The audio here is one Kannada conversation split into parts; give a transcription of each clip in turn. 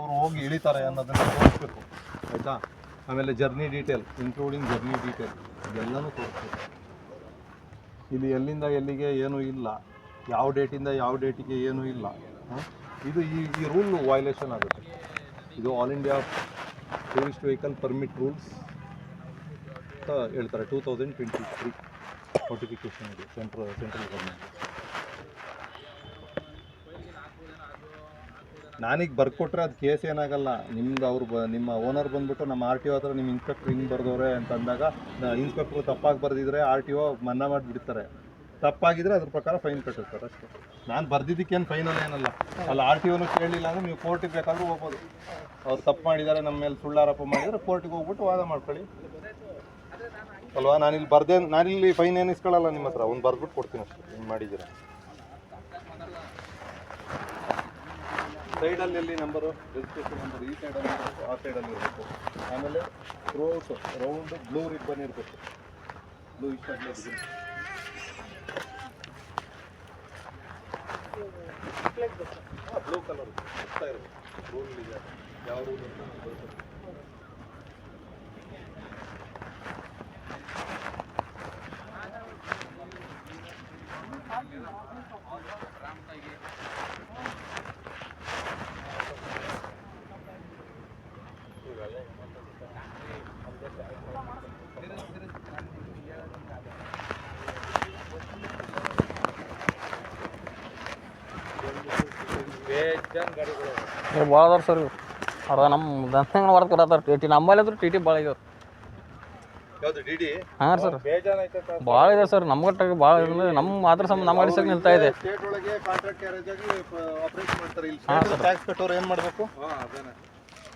ಅವ್ರು ಹೋಗಿ ಇಳಿತಾರೆ ಅನ್ನೋದನ್ನ ತೋರಿಸ್ಬೇಕು. ಆಯಿತಾ? ಆಮೇಲೆ journey detail including journey detail ಇದೆಲ್ಲನೂ ತೋರಿಸ್ಬೇಕು. ಇಲ್ಲಿ ಎಲ್ಲಿಂದ ಎಲ್ಲಿಗೆ ಏನೂ ಇಲ್ಲ. ಯಾವ ಡೇಟಿಂದ ಯಾವ ಡೇಟಿಗೆ ಏನೂ ಇಲ್ಲ. ಇದು ಈ ಈ ರೂಲ್ ವೈಲೇಷನ್ ಆಗುತ್ತೆ. ಇದು all India tourist vehicle permit rules ಅಂತ ಹೇಳ್ತಾರೆ. Two thousand twenty three notification ಇದೆ. ಸೆಂಟ್ರಲ್ ಸೆಂಟ್ರಲ್ ಗೌರ್ಮೆಂಟ್ ನಾನೀಗ ಬರ್ಕೊಟ್ರೆ ಅದು ಕೇಸ್ ಏನಾಗಲ್ಲ. ನಿಮ್ದು ಅವ್ರು ನಿಮ್ಮ ಓನರ್ ಬಂದ್ಬಿಟ್ಟು ನಮ್ಮ ಆರ್ ಟಿ ಒ ಹತ್ರ ನಿಮ್ಮ ಇನ್ಸ್ಪೆಕ್ಟರ್ ಹಿಂಗೆ ಬರ್ದವ್ರೆ ಅಂತ ಅಂದಾಗ ಇನ್ಸ್ಪೆಕ್ಟ್ರು ತಪ್ಪಾಗಿ ಬರ್ದಿದ್ರೆ ಆರ್ ಟಿ ಒ ಮನ್ನಾ ಮಾಡಿಬಿಡ್ತಾರೆ. ತಪ್ಪಾಗಿದ್ರೆ ಅದ್ರ ಪ್ರಕಾರ ಫೈನ್ ಕಟ್ಟಿರ್ತಾರೆ ಅಷ್ಟೇ. ನಾನು ಬರ್ದಿದ್ದಕ್ಕೇನು ಫೈನಲ್ ಏನಲ್ಲ. ಅಲ್ಲಿ ಆರ್ ಟಿ ಒನು ಕೇಳಲಿಲ್ಲ ಅಂದ್ರೆ ನೀವು ಕೋರ್ಟಿಗೆ ಬೇಕಾದ್ರೂ ಹೋಗ್ಬೋದು. ಅವ್ರು ತಪ್ಪು ಮಾಡಿದ್ದಾರೆ, ನಮ್ಮ ಮೇಲೆ ಸುಳ್ಳಾರೋಪ ಮಾಡಿದರೆ ಕೋರ್ಟಿಗೆ ಹೋಗ್ಬಿಟ್ಟು ವಾದ ಮಾಡ್ಕೊಳ್ಳಿ. ಅಲ್ವಾ? ನಾನಿಲ್ಲಿ ಬರ್ದೆ ನಾನಿಲ್ಲಿ ಫೈನ್ ಏನು ಇಸ್ಕೊಳ್ಳಲ್ಲ ನಿಮ್ಮ ಹತ್ರ. ಅವ್ನು ಬರ್ಬಿಟ್ಟು ಕೊಡ್ತೀನಿ ಅಷ್ಟೇ. ಹಿಂಗೆ ಮಾಡಿದ್ದೀರಾ? ಸೈಡಲ್ಲಿ ಎಲ್ಲಿ ನಂಬರು ರಿಜಿಸ್ಟ್ರೇಷನ್ ನಂಬರ್ ಈ ಸೈಡಲ್ಲಿ ಇರಬೇಕು, ಆ ಸೈಡಲ್ಲಿ ಇರಬೇಕು. ಆಮೇಲೆ ಥ್ರೋಟ್ ರೌಂಡ್ ಬ್ಲೂ ರಿಬ್ಬನ್ ಇರಬೇಕು. ಬ್ಲೂ ಇಷ್ಟ ಬ್ಲೂ ಕಲರ್ ಇರಬೇಕು. ರೂಲ್ ಇದೆ ಯಾವ ರೂಲ್ ಅಂತ ಇವ್ರು ಭಾಳ ಅದಾರ ಸರ್ ಇವ್ರು. ಅರ್ಧ ನಮ್ಮ ದಂಧೆಗಳು ಹೊಡೆದು ಕೊಡತ್ತಾರ ಟಿ ಟಿ. ನಮ್ಮಲ್ಲಿ ಅಂದ್ರೆ ಟಿ ಟಿ ಭಾಳ ಇದಾವೆ. ಹಾಂ ಸರ್. ಭಾಳ ಇದೆ ಸರ್. ನಮ್ಮ ಗಟ್ಟಾಗ ಭಾಳ ಇದೆ ನಮ್ಮ ಮಾತ್ರ ಸಮ ನಮ್ಮ ಸಹ ನಿಲ್ತಾ ಇದೆ. ಕಾಂಟ್ರಾಕ್ಟ್ ಕ್ಯಾರೇಜ್ ಆಗಿ ಆಪರೇಟ್ ಮಾಡ್ತಾರೆ ಇಲ್ಲಿ. ಟ್ಯಾಕ್ಸ್ ಕಟ್ಟೋರು ಏನು ಮಾಡಬೇಕು?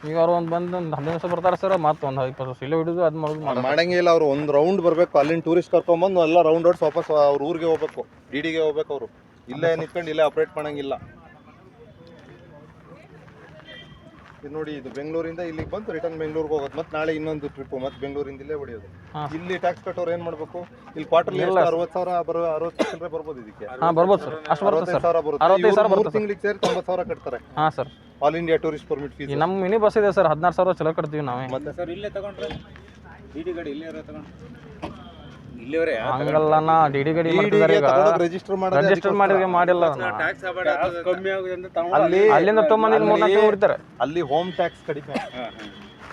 ಈಗ ಅವ್ರು ಒಂದು ಬಂದು ಒಂದು ಹದಿನೈದು ನಿಮಿಷ ಬರ್ತಾರೆ ಸರ್ ಮತ್ತೆ ಒಂದು ಇಪ್ಪತ್ತು ವರ್ಷ ಇಲ್ಲೇ ಹಿಡಿದು ಅದು ಮಾಡೋದು ಮಾಡಂಗಿಲ್ಲ ಅವ್ರು ಒಂದು ರೌಂಡ್ ಬರಬೇಕು. ಅಲ್ಲಿನ ಟೂರಿಸ್ಟ್ ಕರ್ಕೊಂಬಂದು ಎಲ್ಲ ರೌಂಡ್ ಹೊಡ್ಸಿ ವಾಪಸ್ ಅವ್ರ ಊರಿಗೆ ಹೋಗ್ಬೇಕು. ಡಿಡಿಗೆ ಹೋಗ್ಬೇಕು ಅವರು. ಇಲ್ಲೇ ನಿಂತ್ಕೊಂಡು ಇಲ್ಲೇ ಆಪ್ರೇಟ್ ಮಾಡಂಗಿಲ್ಲ. ಇದು ನೋಡಿ ಇದು ಬೆಂಗಳೂರಿಂದ ಇಲ್ಲಿಗೆ ಬಂದು ರಿಟರ್ನ್ ಬೆಂಗಳೂರಿಗೆ ಹೋಗೋದು. ಮತ್ತೆ ನಾಳೆ ಇನ್ನೊಂದು ಟ್ರಿಪ್ ಮತ್ತೆ ಬೆಂಗಳೂರಿಂದ ಇಲ್ಲೇ ಹೊಡಿಯೋದು. ಇಲ್ಲಿ ಟ್ಯಾಕ್ಸ್ ಕಟ್ಟೋರು ಏನ್ ಮಾಡಬೇಕು? ಇಲ್ಲಿ ಕ್ವಾರ್ಟರ್ಲಿ ಅರವತ್ತು ಸಾವಿರ ಬರೋ ಅರವತ್ತು ಸಾವಿರ ಬರ್ಬೋದು ಇದಕ್ಕೆ. ಹಾಂ ಬರ್ಬೋದು ಸರ್. ಅಷ್ಟು ಬರುತ್ತೆ ಸರ್. ಸಾವಿರ ಬರುತ್ತೆ. ಮೂರು ತಿಂಗಳಿಗೆ ಸೇರಿ ತೊಂಬತ್ತು ಸಾವಿರ ಕಟ್ತಾರೆ. ಹಾಂ sir. All India tourist permit fees ನಮ್ಮ ಮಿನಿ ಬಸ್ ಇದೆ ಸರ್. ಹದಿನಾರು ಸಾವಿರ ಚಲೋ ಕಟ್ತೀವಿ ನಾವೇ. ಮತ್ತೆ? ಸರ್ ಇಲ್ಲೇ ತಗೊಂಡ್ರೆ? ಡಿ ಗಾಡಿ ಇಲ್ಲೇ ತಗೊಂಡು ಇಲ್ಲಿವರೆ ಹಂಗಲ್ಲ ನಾ ಡಿ ಡಿ ಗಾಡಿ ಮಾಡ್ತಿದ್ದಾರೆ ಈಗ. ರಿಜಿಸ್ಟರ್ ಮಾಡೋದು ರಿಜಿಸ್ಟರ್ ಮಾಡಿದ್ರೆ ಮಾಡಿಲ್ಲ. ಟ್ಯಾಕ್ಸ್ ಕಮ್ಮಿ ಆಗುತ್ತೆ. ಅಂತ ಅಲ್ಲಿ ಅಲ್ಲಿಂದ ತೊಗೊಂಬಂದು ಇಲ್ಲಿ ಮೂರು ನಾಲ್ಕು ಹೊಡಿತಾರೆ ಅಲ್ಲಿ ಹೋಮ್ ಟ್ಯಾಕ್ಸ್ ಕಡಿಮೆ.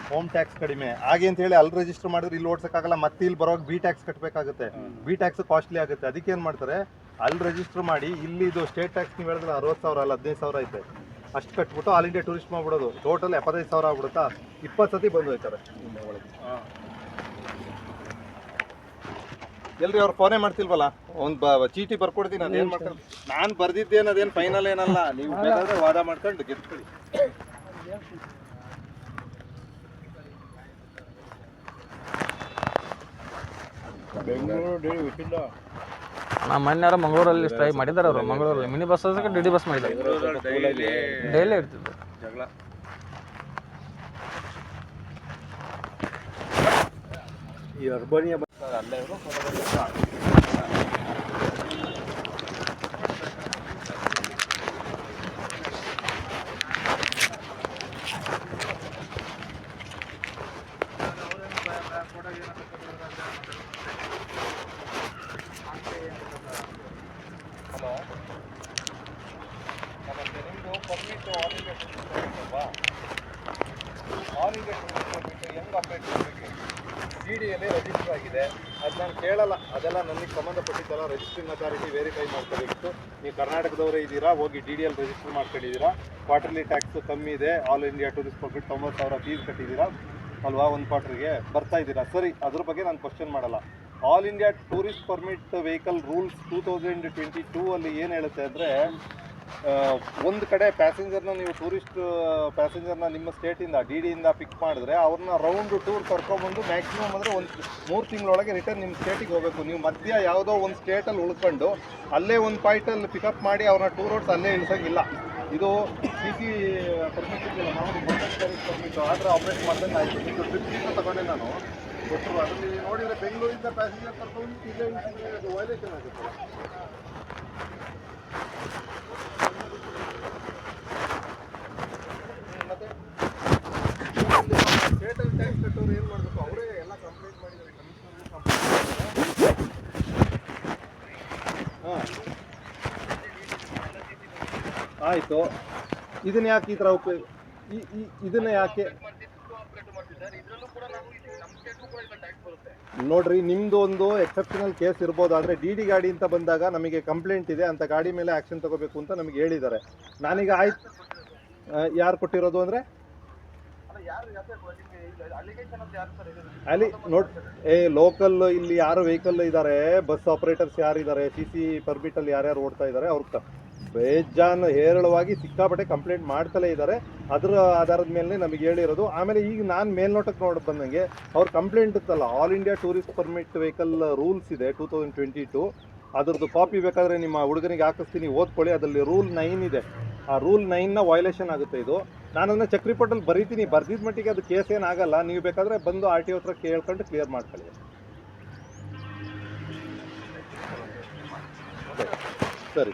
ಹೋಮ್ ಟ್ಯಾಕ್ಸ್ ಕಡಿಮೆ. ಹಾಗೆ ಅಂತ ಹೇಳಿ ಅಲ್ಲಿ ರಿಜಿಸ್ಟರ್ ಮಾಡಿದ್ರೆ ಇಲ್ಲಿ ಓಡ್ಸಕ್ಕಾಗಲ್ಲ ಮತ್ತೆ ಇಲ್ಲಿ ಬರೋವಾಗ ಬಿ ಟ್ಯಾಕ್ಸ್ ಕಟ್ಟಬೇಕಾಗುತ್ತೆ ಬಿ ಟ್ಯಾಕ್ಸ್ ಕಾಸ್ಟ್ಲಿ ಆಗುತ್ತೆ. ಅದಕ್ಕೆ ಏನು ಮಾಡ್ತಾರೆ? ಅಲ್ಲಿ ರಿಜಿಸ್ಟರ್ ಮಾಡಿ ಇಲ್ಲಿ ಇದು ಸ್ಟೇಟ್ ಟ್ಯಾಕ್ಸ್ ನೀವು ಹೇಳಿದ್ರೆ ಅರವತ್ತು ಸಾವಿರ ಅಲ್ಲ ಹದಿನೈದು ಸಾವಿರ ಐತೆ. ಅಷ್ಟು ಕಟ್ಬಿಟ್ಟು ಆಲ್ ಇಂಡಿಯಾ ಟೂರಿಸ್ಟ್ ಮಾಡ್ಬಿಡೋದು. ಟೋಟಲ್ ಎಪ್ಪತ್ತೈದು ಸಾವಿರ ಆಗ್ಬಿಡುತ್ತಾ? ಇಪ್ಪತ್ತು ಸತಿ ಬಂದು ಹೋಯ್ತಾರೆ ಎಲ್ರಿ ಅವ್ರು ಫೋನೇ ಮಾಡ್ತಿಲ್ವಲ್ಲ? ಒಂದ್ ಬ ಚೀಟಿ ಬರ್ಕೊಡ್ತೀನಿ ಅದೇನ್ ಮಾಡ್ಕೊಂಡು ನಾನ್ ಬರ್ದಿದ್ದೇನ ಅದೇನ್ ಫೈನಲ್ ಏನಲ್ಲ ನೀವು ಬೇಕಾದ್ರೆ ವಾದ ಮಾಡ್ಕೊಂಡು ಗೆದ್ಕೊಳ್ಳಿ ಬೆಂಗಳೂರು ಮೊನ್ನೆ ವಿಟ್ಟಿಲ್ಲ ನಮ್ಮ ಮನೆಯವ್ರ ಮಂಗಳೂರಲ್ಲಿ ಸ್ಟ್ರೈ ಮಾಡಿದ್ದಾರೆ ಅವರು ಮಂಗಳೂರಲ್ಲಿ mini bus D D bus ಮಾಡಿದ್ದಾರೆ. ಡೈಲಿ ಡೈಲಿ ಇರ್ತಿದ್ದು. ಜಗಳ. ಈ ಅರ್ಬನಿಯ ಅಲ್ಲೇ ಹಲೋ ನಮಸ್ತೆ ನಿಮ್ಮದು ಪರ್ಮಿಟ್ ಆಲ್ ಇಂಡಿಯಾ ಟೂರಿಸ್ಟ್ ಅಲ್ವಾ ಆಲ್ ಇಂಡಿಯಾ ಟೂರಿಸ್ಟ್ ಪರ್ಮಿಟ್ ಹೆಂಗೆ ಅಪ್ಡೇಟ್ ಮಾಡಬೇಕು ಡಿ ಡಿಯಲ್ಲಿ ರಿಜಿಸ್ಟರ್ ಆಗಿದೆ. ಅದು ನಾನು ಕೇಳಲ್ಲ. ಅದೆಲ್ಲ ನನಗೆ ಸಂಬಂಧಪಟ್ಟಿದ್ದೆಲ್ಲ ರಿಜಿಸ್ಟ್ರಿಂಗ್ ಅಥಾರಿಟಿ ವೆರಿಫೈ ಮಾಡ್ಕೋಬೇಕಿತ್ತು. ನೀವು ಕರ್ನಾಟಕದವರೇ ಇದ್ದೀರಾ? ಹೋಗಿ ಡಿ ಡಿಯಲ್ಲಿ ರಿಜಿಸ್ಟರ್ ಮಾಡ್ಕೊಂಡಿದ್ದೀರಾ? ಕ್ವಾರ್ಟರ್ಲಿ ಟ್ಯಾಕ್ಸ್ ಕಮ್ಮಿ ಇದೆ. ಆಲ್ ಇಂಡಿಯಾ ಟೂರಿಸ್ಟ್ ಪರ್ಮಿಟ್ ತೊಂಬತ್ತು ಸಾವಿರ ಫೀಸ್ ಕಟ್ಟಿದ್ದೀರಾ? ಅಲ್ವಾ ಒಂದು ಕ್ವಾರ್ಟರ್ಗೆ ಬರ್ತಾ ಇದ್ದೀರಾ? ಸರಿ, ಅದ್ರ ಬಗ್ಗೆ ನಾನು ಕ್ವಶನ್ ಮಾಡಲ್ಲ. All India tourist permit vehicle rules two thousand twenty two ಅಲ್ಲಿ ಏನು ಹೇಳುತ್ತೆ ಅಂದರೆ ಒಂದು ಕಡೆ ಪ್ಯಾಸೆಂಜರ್ನ ನೀವು ಟೂರಿಸ್ಟ್ ಪ್ಯಾಸೆಂಜರ್ನ ನಿಮ್ಮ ಸ್ಟೇಟಿಂದ ಡಿ ಡಿಯಿಂದ ಪಿಕ್ ಮಾಡಿದ್ರೆ ಅವ್ರನ್ನ ರೌಂಡ್ ಟೂರ್ ಕರ್ಕೊಂಬಂದು ಮ್ಯಾಕ್ಸಿಮಮ್ ಅಂದರೆ ಒಂದು ಮೂರು ತಿಂಗಳೊಳಗೆ ರಿಟರ್ನ್ ನಿಮ್ಮ ಸ್ಟೇಟಿಗೆ ಹೋಗಬೇಕು. ನೀವು ಮಧ್ಯ ಯಾವುದೋ ಒಂದು ಸ್ಟೇಟಲ್ಲಿ ಉಳ್ಕೊಂಡು ಅಲ್ಲೇ ಒಂದು ಪಾಯಿಂಟಲ್ಲಿ ಪಿಕಪ್ ಮಾಡಿ ಅವ್ರನ್ನ ಟೂರ್ ರೋಡ್ಸ್ ಅಲ್ಲೇ ಇಳಿಸೋಂಗಿಲ್ಲ. ಇದು ಸಿ ಸಿ ಪರ್ಮಿಟ್ ಇಲ್ಲ ನಾವು ಪರ್ಮಿಟ್ ಆದರೆ ಆಪ್ರೇಟ್ ಮಾಡ್ದಂಗೆ ಆಯಿತು. ಇದು ಟ್ರಿಪ್ಪಿಂದ ತಗೊಂಡೆ ನಾನು. ಕೊಟ್ಟರು ಅದರಲ್ಲಿ ನೋಡಿದರೆ ಬೆಂಗಳೂರಿಂದ ಪ್ಯಾಸೆಂಜರ್ ಕರ್ಕೊಂಡು ಇಲ್ಲೇ ವೈಲೇಷನ್ ಆಗುತ್ತೆ. ಆಯಿತು. ಇದನ್ನ ಯಾಕೆ ಈ ಥರ ಉಪಯೋಗ ಇದನ್ನ ಯಾಕೆ? ನೋಡ್ರಿ, ನಿಮ್ದು ಒಂದು ಎಕ್ಸೆಪ್ಷನಲ್ ಕೇಸ್ ಇರ್ಬೋದಾದ್ರೆ ಡಿ ಡಿ ಗಾಡಿ ಅಂತ ಬಂದಾಗ ನಮಗೆ ಕಂಪ್ಲೇಂಟ್ ಇದೆ, ಅಂತ ಗಾಡಿ ಮೇಲೆ ಆಕ್ಷನ್ ತಗೋಬೇಕು ಅಂತ ನಮಗೆ ಹೇಳಿದ್ದಾರೆ. ನಾನೀಗ ಆಯ್ತು. ಯಾರು ಕೊಟ್ಟಿರೋದು ಅಂದ್ರೆ? ಅಲ್ಲಿ ನೋಡ್, ಏ ಲೋಕಲ್ ಇಲ್ಲಿ ಯಾರು ವೆಹಿಕಲ್ ಇದ್ದಾರೆ ಬಸ್ ಆಪರೇಟರ್ಸ್ ಯಾರಿದ್ದಾರೆ ಸಿ ಸಿ ಅಲ್ಲಿ ಯಾರ್ಯಾರು ಓಡ್ತಾ ಇದ್ದಾರೆ ಅವ್ರ ಬೇಜಾನ್ ಹೇರಳವಾಗಿ ಸಿಕ್ಕಾಪಟ್ಟೆ ಕಂಪ್ಲೇಂಟ್ ಮಾಡ್ತಲೇ ಇದ್ದಾರೆ. ಅದರ ಆಧಾರದ ಮೇಲೆ ನಮಗೆ ಹೇಳಿರೋದು. ಆಮೇಲೆ ಈಗ ನಾನು ಮೇಲ್ನೋಟಕ್ಕೆ ನೋಡಿ ಬಂದಂಗೆ ಅವ್ರ ಕಂಪ್ಲೇಂಟ್ ಇತ್ತಲ್ಲ all India tourist permit vehicle rules ಇದೆ ಟೂ ತೌಸಂಡ್ ಟ್ವೆಂಟಿ ಟು ಅದರದ್ದು ಕಾಪಿ ಬೇಕಾದರೆ ನಿಮ್ಮ ಹುಡುಗನಿಗೆ ಹಾಕಿಸ್ತೀನಿ, ಓದ್ಕೊಳ್ಳಿ. ಅದರಲ್ಲಿ ರೂಲ್ ನೈನ್ ಇದೆ. ಆ ರೂಲ್ ನೈನ್ನ ವೈಲೇಷನ್ ಆಗುತ್ತೆ ಇದು. ನಾನು ಅದನ್ನ ಚೆಕ್ ರಿಪೋರ್ಟಲ್ಲಿ ಬರೀತೀನಿ. ಬರ್ದಿದ್ದ ಮಟ್ಟಿಗೆ ಅದು ಕೇಸ್ ಏನಾಗಲ್ಲ ನೀವು ಬೇಕಾದರೆ ಬಂದು ಆರ್ ಟಿ ಹತ್ರ ಕೇಳ್ಕೊಂಡು ಕ್ಲಿಯರ್ ಮಾಡ್ಕೊಳ್ಳಿ. ಸರಿ.